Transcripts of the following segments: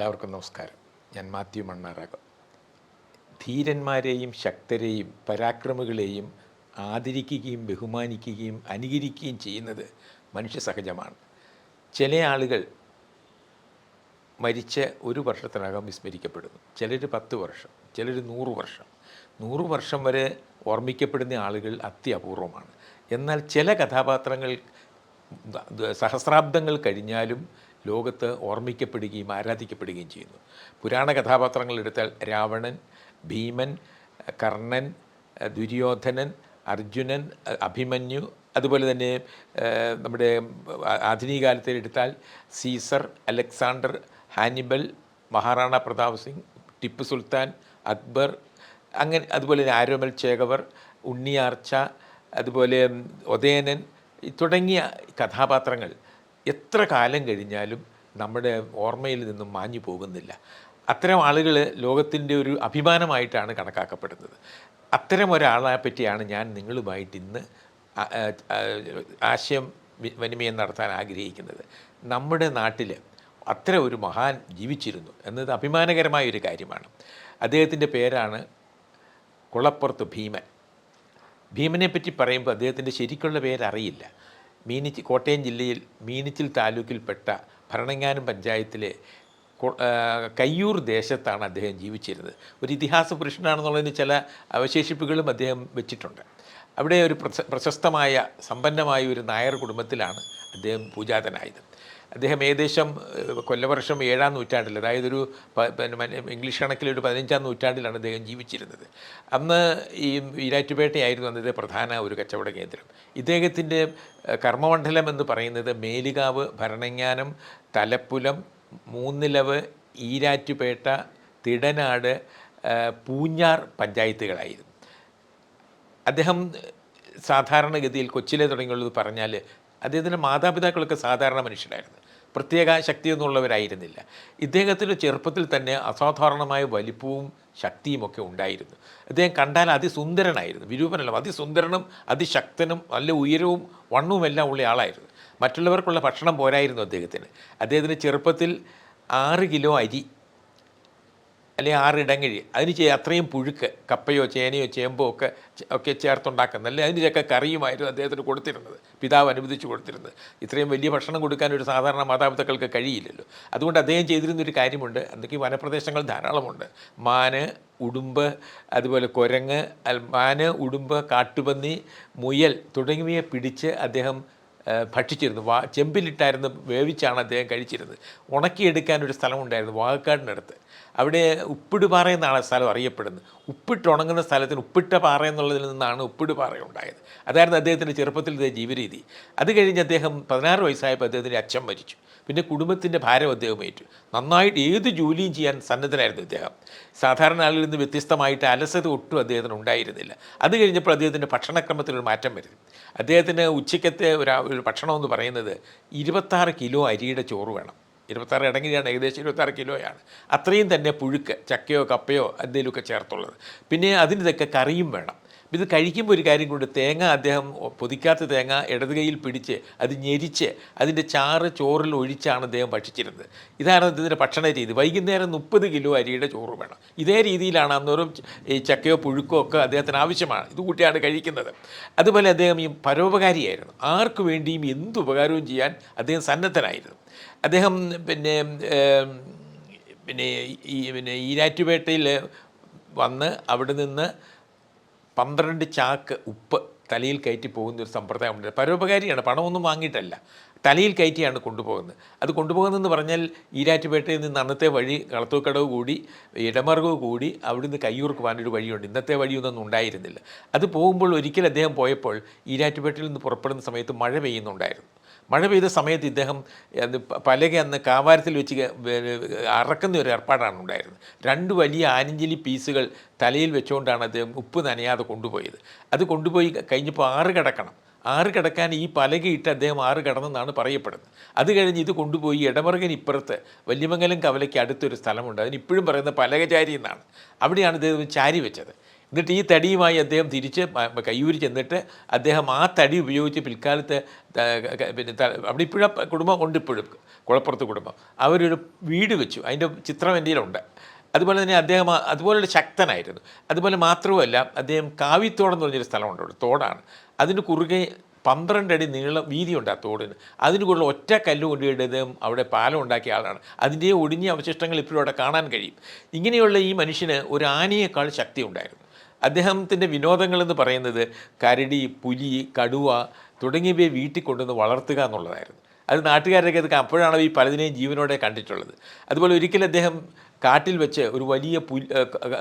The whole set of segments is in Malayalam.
എല്ലാവർക്കും നമസ്കാരം. ഞാൻ മാത്യു മണ്ണാറാകം. ധീരന്മാരെയും ശക്തരെയും പരാക്രമികളെയും ആദരിക്കുകയും ബഹുമാനിക്കുകയും അനുകരിക്കുകയും ചെയ്യുന്നത് മനുഷ്യ സഹജമാണ് ചില ആളുകൾ മരിച്ച ഒരു വർഷത്തിനകം വിസ്മരിക്കപ്പെടുന്നു. ചിലർ പത്ത് വർഷം ചിലർ നൂറ് വർഷം. നൂറ് വർഷം വരെ ഓർമ്മിക്കപ്പെടുന്ന ആളുകൾ അത്യപൂർവമാണ്. എന്നാൽ ചില കഥാപാത്രങ്ങൾ സഹസ്രാബ്ദങ്ങൾ കഴിഞ്ഞാലും ലോകത്ത് ഓർമ്മിക്കപ്പെടുകയും ആരാധിക്കപ്പെടുകയും ചെയ്യുന്നു. പുരാണ കഥാപാത്രങ്ങൾ എടുത്താൽ രാവണൻ ഭീമൻ കർണൻ ദുര്യോധനൻ അർജുനൻ അഭിമന്യു അതുപോലെ തന്നെ നമ്മുടെ ആധുനിക കാലത്തിൽ എടുത്താൽ Caesar Alexander Hannibal Maharana Pratap Singh Tipu Sultan Akbar അങ്ങനെ അതുപോലെ തന്നെ ആരോമൽ ചേകവർ ഉണ്ണിയാർച്ച അതുപോലെ ഒതേനൻ തുടങ്ങിയ കഥാപാത്രങ്ങൾ എത്ര കാലം കഴിഞ്ഞാലും നമ്മുടെ ഓർമ്മയിൽ നിന്നും മാഞ്ഞു പോകുന്നില്ല. അത്തരം ആളുകൾ ലോകത്തിന്റെ ഒരു അഭിമാനമായിട്ടാണ് കണക്കാക്കപ്പെടുന്നത്. അത്തരം ഒരാളെ പറ്റിയാണ് ഞാൻ നിങ്ങളുമായിട്ട് ഇന്ന് ആശയം വിനിമയം നടത്താൻ ആഗ്രഹിക്കുന്നത്. നമ്മുടെ നാട്ടിൽ അത്ര ഒരു മഹാൻ ജീവിച്ചിരുന്നു എന്നത് അഭിമാനകരമായ ഒരു കാര്യമാണ്. അദ്ദേഹത്തിന്റെ പേരാണ് കുളപ്പുറത്ത് ഭീമൻ. ഭീമനെ പറ്റി പറയുമ്പോൾ അദ്ദേഹത്തിന്റെ ശരിക്കുള്ള പേരറിയില്ല. മീനിച്ചി കോട്ടയം ജില്ലയിൽ മീനിച്ചിൽ താലൂക്കിൽപ്പെട്ട ഭരണങ്ങാനം പഞ്ചായത്തിലെ കയ്യൂർ ദേശത്താണ് അദ്ദേഹം ജീവിച്ചിരുന്നത്. ഒരു ഇതിഹാസ പുരുഷനാണെന്നുള്ളതിന് ചില അവശേഷിപ്പുകളും അദ്ദേഹം വെച്ചിട്ടുണ്ട്. അവിടെ ഒരു പ്രശ- പ്രശസ്തമായ സമ്പന്നമായ ഒരു നായർ കുടുംബത്തിലാണ് അദ്ദേഹം പൂജാതനായത്. അദ്ദേഹം ഏകദേശം കൊല്ലവർഷം ഏഴാം നൂറ്റാണ്ടിൽ അതായത് ഒരു ഇംഗ്ലീഷ് കണക്കിൽ ഒരു പതിനഞ്ചാം നൂറ്റാണ്ടിലാണ് അദ്ദേഹം ജീവിച്ചിരുന്നത്. അന്ന് ഈ ഈരാറ്റുപേട്ടയായിരുന്നു അന്നത്തെ പ്രധാന ഒരു കച്ചവട കേന്ദ്രം. ഇദ്ദേഹത്തിന്റെ കർമ്മമണ്ഡലം എന്ന് പറയുന്നത് മേലുകാവ് ഭരണങ്ങാനം തലപ്പുലം മൂന്നിലവ് ഈരാറ്റുപേട്ട തിടനാട് പൂഞ്ഞാർ പഞ്ചായത്തുകളായിരുന്നു. അദ്ദേഹം സാധാരണഗതിയിൽ കൊച്ചിലെ തുടങ്ങിയുള്ളത് പറഞ്ഞാൽ അദ്ദേഹത്തിന്റെ മാതാപിതാക്കളൊക്കെ സാധാരണ മനുഷ്യരായിരുന്നു. പ്രത്യേക ശക്തിയൊന്നുമുള്ളവരായിരുന്നില്ല. ഇദ്ദേഹത്തിന്റെ ചെറുപ്പത്തിൽ തന്നെ അസാധാരണമായ വലിപ്പവും ശക്തിയും ഒക്കെ ഉണ്ടായിരുന്നു. അദ്ദേഹം കണ്ടാൽ അതിസുന്ദരനായിരുന്നു. വിരൂപനല്ല അതിസുന്ദരനും അതിശക്തനും നല്ല ഉയരവും വണ്ണവുമെല്ലാം ഉള്ള ആളായിരുന്നു. മറ്റുള്ളവർക്കുള്ള ഭക്ഷണം പോരായിരുന്നു അദ്ദേഹത്തിന്. അദ്ദേഹത്തിന്റെ ചെറുപ്പത്തിൽ ആറ് കിലോ അരി അല്ലെങ്കിൽ ആറ് ഇടങ്ങഴി. അതിന് ചെ അത്രയും പുഴുക്ക് കപ്പയോ ചേനയോ ചേമ്പോ ഒക്കെ ഒക്കെ ചേർത്തുണ്ടാക്കുന്നത് അല്ലെങ്കിൽ അതിന്റെയൊക്കെ കറിയുമായിരുന്നു അദ്ദേഹത്തിന് കൊടുത്തിരുന്നത് പിതാവ് അനുവദിച്ചു കൊടുത്തിരുന്നത്. ഇത്രയും വലിയ ഭക്ഷണം കൊടുക്കാൻ ഒരു സാധാരണ മാതാപിതാക്കൾക്ക് കഴിയില്ലല്ലോ. അതുകൊണ്ട് അദ്ദേഹം ചെയ്തിരുന്ന ഒരു കാര്യമുണ്ട് എന്തൊക്കെ വനപ്രദേശങ്ങൾ ധാരാളമുണ്ട്. മാന് ഉടുമ്പ് അതുപോലെ കുരങ്ങ് മാന് ഉടുമ്പ് കാട്ടുപന്നി മുയൽ തുടങ്ങിയവയെ പിടിച്ച് അദ്ദേഹം ഭക്ഷിച്ചിരുന്നു. വാ ചെമ്പിലിട്ടായിരുന്നു വേവിച്ചാണ് അദ്ദേഹം കഴിച്ചിരുന്നത്. ഉണക്കിയെടുക്കാൻ ഒരു സ്ഥലമുണ്ടായിരുന്നു വാഗക്കാടിനടുത്ത്. അവിടെ ഉപ്പിടുപാറ എന്നാണ് സ്ഥലം അറിയപ്പെടുന്നത്. ഉപ്പിട്ട് ഉണങ്ങുന്ന സ്ഥലത്തിന് ഉപ്പിട്ട പാറ എന്നുള്ളതിൽ നിന്നാണ് ഉപ്പിടുപാറ ഉണ്ടായത്. അതായിരുന്നു അദ്ദേഹത്തിന്റെ ചെറുപ്പത്തിലത്തെ ജീവിതരീതി. അത് കഴിഞ്ഞ് അദ്ദേഹം പതിനാറ് വയസ്സായപ്പോൾ അദ്ദേഹത്തിന്റെ അച്ഛൻ മരിച്ചു. പിന്നെ കുടുംബത്തിന്റെ ഭാരം അദ്ദേഹം ഏറ്റു. നന്നായിട്ട് ഏത് ജോലിയും ചെയ്യാൻ സന്നദ്ധനായിരുന്നു അദ്ദേഹം സാധാരണ ആളിൽ നിന്ന് വ്യത്യസ്തമായിട്ട് അലസത ഒട്ടും അദ്ദേഹത്തിന് ഉണ്ടായിരുന്നില്ല. അത് കഴിഞ്ഞപ്പോൾ അദ്ദേഹത്തിന്റെ ഭക്ഷണക്രമത്തിലൊരു മാറ്റം വരുന്നു. അദ്ദേഹത്തിന് ഉച്ചയ്ക്കത്തെ ഒരു ഭക്ഷണമെന്ന് പറയുന്നത് ഇരുപത്താറ് കിലോ അരിയുടെ ചോറ് വേണം. ഇരുപത്താറ് ഇടങ്ങിയാണ് ഏകദേശം ഇരുപത്താറ് കിലോയാണ്. അത്രയും തന്നെ പുഴുക്ക് ചക്കയോ കപ്പയോ എന്തെങ്കിലുമൊക്കെ ചേർത്തുള്ളത്. പിന്നെ അതിനിതൊക്കെ കറിയും വേണം. ഇത് കഴിക്കുമ്പോൾ ഒരു കാര്യം കൊണ്ട് തേങ്ങ അദ്ദേഹം പൊതിക്കാത്ത തേങ്ങ ഇടത് പിടിച്ച് അത് ഞെരിച്ച് അതിന്റെ ചാറ് ചോറിൽ ഒഴിച്ചാണ് അദ്ദേഹം ഭക്ഷിച്ചിരുന്നത്. ഇതാണ് അദ്ദേഹത്തിന്റെ ഭക്ഷണ രീതി. വൈകുന്നേരം മുപ്പത് കിലോ അരിയുടെ ചോറ് വേണം. ഇതേ രീതിയിലാണ് അന്നേരം ഈ ചക്കയോ പുഴുക്കോ ഒക്കെ അദ്ദേഹത്തിന് ആവശ്യമാണ്. ഇത് കൂട്ടിയാണ് കഴിക്കുന്നത്. അതുപോലെ അദ്ദേഹം ഈ പരോപകാരിയായിരുന്നു. ആർക്കു വേണ്ടിയും എന്ത് ഉപകാരവും ചെയ്യാൻ അദ്ദേഹം സന്നദ്ധനായിരുന്നു. അദ്ദേഹം പിന്നെ പിന്നെ ഈ പിന്നെ ഈരാറ്റുപേട്ടയിൽ വന്ന് അവിടെ നിന്ന് പന്ത്രണ്ട് ചാക്ക് ഉപ്പ് തലയിൽ കയറ്റി പോകുന്ന ഒരു സമ്പ്രദായം ഉണ്ട്. പരോപകാരിയാണ് പണമൊന്നും വാങ്ങിയിട്ടല്ല. തലയിൽ കയറ്റിയാണ് കൊണ്ടുപോകുന്നത്. അത് കൊണ്ടുപോകുന്നതെന്ന് പറഞ്ഞാൽ ഈരാറ്റുപേട്ടയിൽ നിന്ന് അന്നത്തെ വഴി കളത്തൂക്കടവ് കൂടി ഇടമർഗവ് കൂടി അവിടുന്ന് പോകാനൊരു വഴിയുണ്ട്. ഇന്നത്തെ വഴിയൊന്നും ഉണ്ടായിരുന്നില്ല. അത് പോകുമ്പോൾ ഒരിക്കൽ അദ്ദേഹം പോയപ്പോൾ ഈരാറ്റുപേട്ടയിൽ നിന്ന് പുറപ്പെടുന്ന സമയത്ത് മഴ പെയ്യുന്നുണ്ടായിരുന്നു. മഴ പെയ്ത സമയത്ത് ഇദ്ദേഹം പലകെ അന്ന് കാവാരത്തിൽ വെച്ച് അറക്കുന്ന ഒരു ഏർപ്പാടാണ് ഉണ്ടായിരുന്നത്. രണ്ട് വലിയ ആനഞ്ചലി പീസുകൾ തലയിൽ വെച്ചുകൊണ്ടാണ് അദ്ദേഹം ഉപ്പ് നനയാതെ കൊണ്ടുപോയത്. അത് കൊണ്ടുപോയി കഴിഞ്ഞപ്പോൾ ആറ് കിടക്കണം. ആറ് കിടക്കാൻ ഈ പലകയിട്ട് അദ്ദേഹം ആറ് കിടന്നെന്നാണ് പറയപ്പെടുന്നത്. അത് കഴിഞ്ഞ് ഇത് കൊണ്ടുപോയി ഇടമറുകൻ ഇപ്പുറത്ത് വല്യമംഗലം കവലയ്ക്ക് അടുത്തൊരു സ്ഥലമുണ്ട്. അതിന് ഇപ്പോഴും പറയുന്നത് പലകചാരി എന്നാണ്. അവിടെയാണ് അദ്ദേഹം ചാരി വെച്ചത്. എന്നിട്ട് ഈ തടിയുമായി അദ്ദേഹം തിരിച്ച് കയ്യൂരി ചെന്നിട്ട് അദ്ദേഹം ആ തടി ഉപയോഗിച്ച് പിൽക്കാലത്ത് പിന്നെ അവിടെ ഇപ്പോഴും കുടുംബം ഉണ്ട് ഇപ്പോഴും കുളപ്പുറത്ത് കുടുംബം. അവരൊരു വീട് വെച്ചു അതിന്റെ ചിത്രം എന്റെ കയ്യിലുണ്ട്. അതുപോലെ തന്നെ അദ്ദേഹം അതുപോലൊരു ശക്തനായിരുന്നു. അതുപോലെ മാത്രമല്ല അദ്ദേഹം കാവിത്തോടെന്ന് പറഞ്ഞൊരു സ്ഥലമുണ്ട് അവിടെ തോടാണ്. അതിന് കുറുകെ പന്ത്രണ്ട് അടി നീളം വീതിയുണ്ട് ആ തോടിന്. അതിന് കൂടുതൽ ഒറ്റ കല്ല് കൊണ്ടുപോയിട്ട് അദ്ദേഹം അവിടെ പാലം ഉണ്ടാക്കിയ ആളാണ്. അതിന്റെ ഒടിഞ്ഞ അവശിഷ്ടങ്ങൾ ഇപ്പോഴും അവിടെ കാണാൻ കഴിയും. ഇങ്ങനെയുള്ള ഈ മനുഷ്യന് ഒരു ആനയേക്കാൾ ശക്തി ഉണ്ടായിരുന്നു. അദ്ദേഹത്തിന്റെ വിനോദങ്ങളെന്ന് പറയുന്നത് കരടി പുലി കടുവ തുടങ്ങിയവയെ വീട്ടിൽ കൊണ്ടുവന്ന് വളർത്തുക എന്നുള്ളതായിരുന്നു. അത് നാട്ടുകാരൊക്കെ അത് അപ്പോഴാണ് ഈ പലതിനെയും ജീവനോടെ കണ്ടിട്ടുള്ളത്. അതുപോലെ ഒരിക്കലും അദ്ദേഹം കാട്ടിൽ വെച്ച് ഒരു വലിയ പുൽ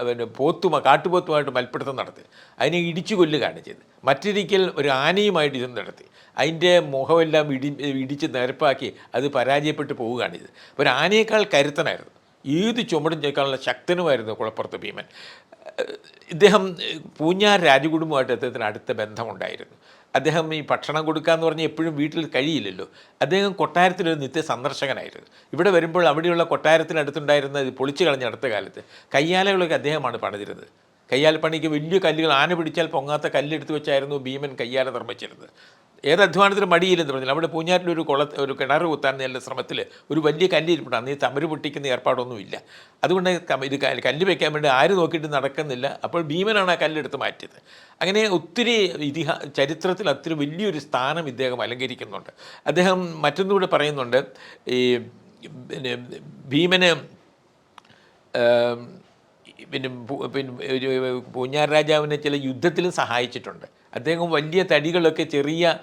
പിന്നെ പോത്തുമ കാട്ടുപോത്തുമായിട്ട് മൽപ്പിടുത്തം നടത്തി. അതിനെ ഇടിച്ചു കൊല്ലുകയാണ് ചെയ്തത്. മറ്റൊരിക്കൽ ഒരു ആനയുമായിട്ട് ഇത് നടത്തി. അതിന്റെ മുഖമെല്ലാം ഇടി ഇടിച്ച് നിരപ്പാക്കി അത് പരാജയപ്പെട്ട് പോവുകയാണ് ചെയ്തത്. ഒരു ആനയേക്കാൾ കരുത്തനായിരുന്നു. ഏത് ചുമടും ചേക്കാനുള്ള ശക്തനുമായിരുന്നു കുളപ്പുറത്ത് ഭീമൻ. ഇദ്ദേഹം പൂഞ്ഞാർ രാജകുടുംബമായിട്ട് അദ്ദേഹത്തിന് അടുത്ത ബന്ധമുണ്ടായിരുന്നു. അദ്ദേഹം ഈ ഭക്ഷണം കൊടുക്കുക എന്ന് പറഞ്ഞാൽ എപ്പോഴും വീട്ടിൽ കഴിയില്ലല്ലോ. അദ്ദേഹം കൊട്ടാരത്തിലൊരു നിത്യ സന്ദർശകനായിരുന്നു ഇവിടെ വരുമ്പോൾ അവിടെയുള്ള കൊട്ടാരത്തിനടുത്തുണ്ടായിരുന്ന പൊളിച്ചു കളഞ്ഞ അടുത്ത കാലത്ത് കയ്യാലകളൊക്കെ അദ്ദേഹമാണ് പണിതിരുന്നത്. പണിക്ക് വലിയ കല്ലുകൾ ആന പിടിച്ചാൽ പൊങ്ങാത്ത കല്ലെടുത്ത് വെച്ചായിരുന്നു ഭീമൻ കയ്യാല നിർമ്മിച്ചിരുന്നത്. ഏത് അധ്വാനത്തിനും മടിയില്ലെന്ന് പറഞ്ഞാൽ അവിടെ പൂഞ്ഞാറ്റിൽ ഒരു കുള ഒരു കിണർ കുത്താൻ നല്ല ശ്രമത്തിൽ ഒരു വലിയ കല്ല് ഇരിപ്പുണ്ട് അന്ന് ഈ തമര് പൊട്ടിക്കുന്ന ഏർപ്പാടൊന്നുമില്ല. അതുകൊണ്ട് ഇത് കല്ല് വെക്കാൻ വേണ്ടി ആര് നോക്കിയിട്ട് നടക്കുന്നില്ല. അപ്പോൾ ഭീമനാണ് ആ കല്ലെടുത്ത് മാറ്റിയത്. അങ്ങനെ ഒത്തിരി ഇതിഹാ ചരിത്രത്തിൽ അത്ര വലിയൊരു സ്ഥാനം ഇദ്ദേഹം അലങ്കരിക്കുന്നുണ്ട്. അദ്ദേഹം മറ്റൊന്നുകൂടെ പറയുന്നുണ്ട്. ഈ പിന്നെ ഭീമന് പിന്നെ പിന്നെ പൂഞ്ഞാർ രാജാവിനെ ചില യുദ്ധത്തിലും സഹായിച്ചിട്ടുണ്ട്. അദ്ദേഹം വലിയ തടികളൊക്കെ ചെറിയ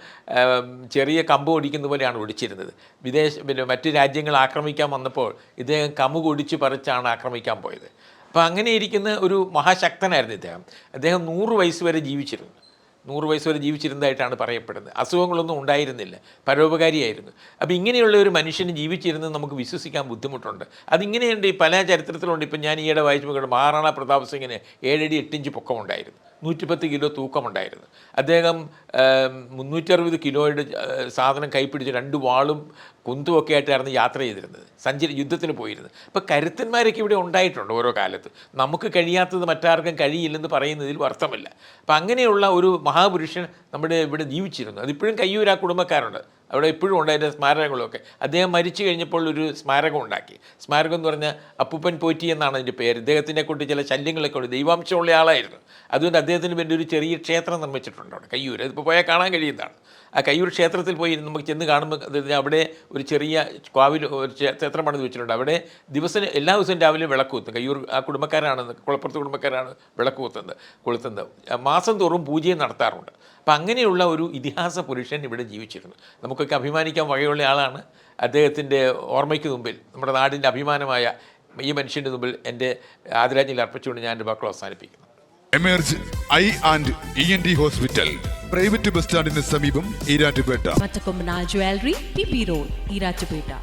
ചെറിയ കമ്പ് ഒടിക്കുന്ന പോലെയാണ് ഒടിച്ചിരുന്നത് വിദേശ പിന്നെ മറ്റു രാജ്യങ്ങൾ ആക്രമിക്കാൻ വന്നപ്പോൾ ഇദ്ദേഹം കമുക് ഒടിച്ച് പറിച്ചാണ് ആക്രമിക്കാൻ പോയത്. അപ്പോൾ അങ്ങനെ ഇരിക്കുന്ന ഒരു മഹാശക്തനായിരുന്നു ഇദ്ദേഹം. അദ്ദേഹം നൂറ് വയസ്സ് വരെ ജീവിച്ചിരുന്നു. നൂറ് വയസ്സ് വരെ ജീവിച്ചിരുന്നതായിട്ടാണ് പറയപ്പെടുന്നത്. അസുഖങ്ങളൊന്നും ഉണ്ടായിരുന്നില്ല. പരോപകാരിയായിരുന്നു. അപ്പോൾ ഇങ്ങനെയുള്ള ഒരു മനുഷ്യന് ജീവിച്ചിരുന്നത് നമുക്ക് വിശ്വസിക്കാൻ ബുദ്ധിമുട്ടുണ്ട്. അതിങ്ങനെയുണ്ട് ഈ പല ചരിത്രത്തിലുണ്ട്. ഇപ്പം ഞാൻ ഈയിടെ വായിച്ചു മഹാറാണ പ്രതാപ് സിംഗിന് ഏഴടി എട്ടിഞ്ച് പൊക്കമുണ്ടായിരുന്നു. നൂറ്റിപ്പത്ത് കിലോ തൂക്കമുണ്ടായിരുന്നു. അദ്ദേഹം മുന്നൂറ്ററുപത് കിലോയുടെ സാധനം കൈപ്പിടിച്ച് രണ്ട് വാളും കുന്തുമൊക്കെ ആയിട്ടായിരുന്നു യാത്ര ചെയ്തിരുന്നത്. സഞ്ചരി യുദ്ധത്തിന് പോയിരുന്നത് അപ്പോൾ കരുത്തന്മാരൊക്കെ ഇവിടെ ഉണ്ടായിട്ടുണ്ട് ഓരോ കാലത്ത്. നമുക്ക് കഴിയാത്തത് മറ്റാർക്കും കഴിയില്ലെന്ന് പറയുന്നതിൽ അർത്ഥമില്ല. അപ്പം അങ്ങനെയുള്ള ഒരു മഹാപുരുഷൻ നമ്മുടെ ഇവിടെ ജീവിച്ചിരുന്നു. അതിപ്പോഴും കയ്യൂർ ആ കുടുംബക്കാരുണ്ട്. അവിടെ ഇപ്പോഴും ഉണ്ട് അതിന്റെ സ്മാരകങ്ങളൊക്കെ. അദ്ദേഹം മരിച്ചു കഴിഞ്ഞപ്പോൾ ഒരു സ്മാരകം ഉണ്ടാക്കി. സ്മാരകം എന്ന് പറഞ്ഞാൽ അപ്പൂപ്പൻ പോറ്റി എന്നാണ് അതിന്റെ പേര്. ഇദ്ദേഹത്തിനെ കൊണ്ട് ചില ശല്യങ്ങളൊക്കെ ഉണ്ട്. ദൈവാംശമുള്ള ആളായിരുന്നു. അതുകൊണ്ട് അദ്ദേഹത്തിന് വേണ്ടി ഒരു ചെറിയ ക്ഷേത്രം നിർമ്മിച്ചിട്ടുണ്ട് അവിടെ. കയ്യൂർ അതിപ്പോൾ പോയാൽ കാണാൻ കഴിയുന്നതാണ്. ആ കയ്യൂർ ക്ഷേത്രത്തിൽ പോയി നമുക്ക് ചെന്ന് കാണുമ്പോൾ അവിടെ ഒരു ചെറിയ കാവിൽ ഒരു ക്ഷേത്രമാണെന്ന് വെച്ചിട്ടുണ്ട്. അവിടെ ദിവസം എല്ലാ ദിവസവും രാവിലെ വിളക്ക് കുത്തും. കയ്യൂർ ആ കുടുംബക്കാരാണ് കുളപ്പുറത്ത് കുടുംബക്കാരാണ് വിളക്ക് കുത്തുന്നത് കൊളുത്തുന്നത്. മാസം തോറും പൂജയും നടത്താറുണ്ട്. അപ്പം അങ്ങനെയുള്ള ഒരു ഇതിഹാസ പുരുഷൻ ഇവിടെ ജീവിച്ചിരുന്നു. നമുക്കൊക്കെ അഭിമാനിക്കാൻ വകയുള്ള ആളാണ്. അദ്ദേഹത്തിന്റെ ഓർമ്മയ്ക്ക് മുമ്പിൽ നമ്മുടെ നാടിന്റെ അഭിമാനമായ ഈ മനുഷ്യന്റെ മുമ്പിൽ എന്റെ ആദരാജ്ഞലി അർപ്പിച്ചുകൊണ്ട് ഞാൻ എന്റെ വാക്കുകൾ അവസാനിപ്പിക്കുന്നു. Emerge I and E N D hospital private bus സ്റ്റാൻഡിന് സമീപം Erattupetta jewellery Jewelry, PP road Irachupeta.